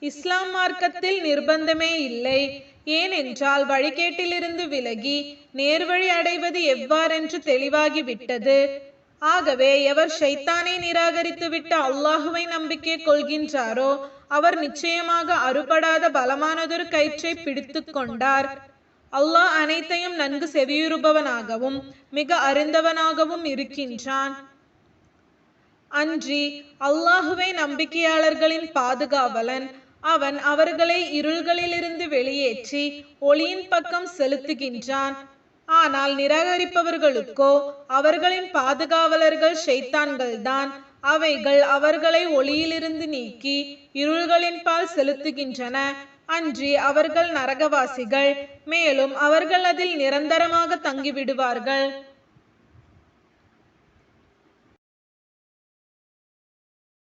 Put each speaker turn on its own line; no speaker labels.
இஸ்லாம் மார்க்கத்தில் நிர்பந்தமே இல்லை. ஏனென்றால் வழிகேட்டிலிருந்து விலகி நேர்வழி அடைவது எவ்வாறென்று தெளிவாகிவிட்டது. ஆகவே எவர் ஷைத்தானை நிராகரித்துவிட்டு அல்லாஹுவை நம்பிக்கை கொள்கின்றாரோ அவர் நிச்சயமாக அறுபடாத பலமானதொரு கயிற்றை பிடித்து கொண்டார். அல்லாஹ் அனைத்தையும் நன்கு செவியுறுபவனாகவும் மிக அறிந்தவனாகவும் இருக்கின்றான். அன்றி அல்லாஹுவை நம்பிக்கையாளர்களின் பாதுகாவலன் அவன் அவர்களை இருள்களிலிருந்து வெளியேற்றி ஒளியின் பக்கம் செலுத்துகின்றான். ஆனால் நிராகரிப்பவர்களுக்கோ அவர்களின் பாதுகாவலர்கள் ஷைத்தான்கள்தான். அவைகள் அவர்களை ஒளியிலிருந்து நீக்கி இருள்களின் பால் செலுத்துகின்றன. அன்றி அவர்கள் நரகவாசிகள் மேலும் அவர்கள் அதில் நிரந்தரமாக தங்கிவிடுவார்கள்.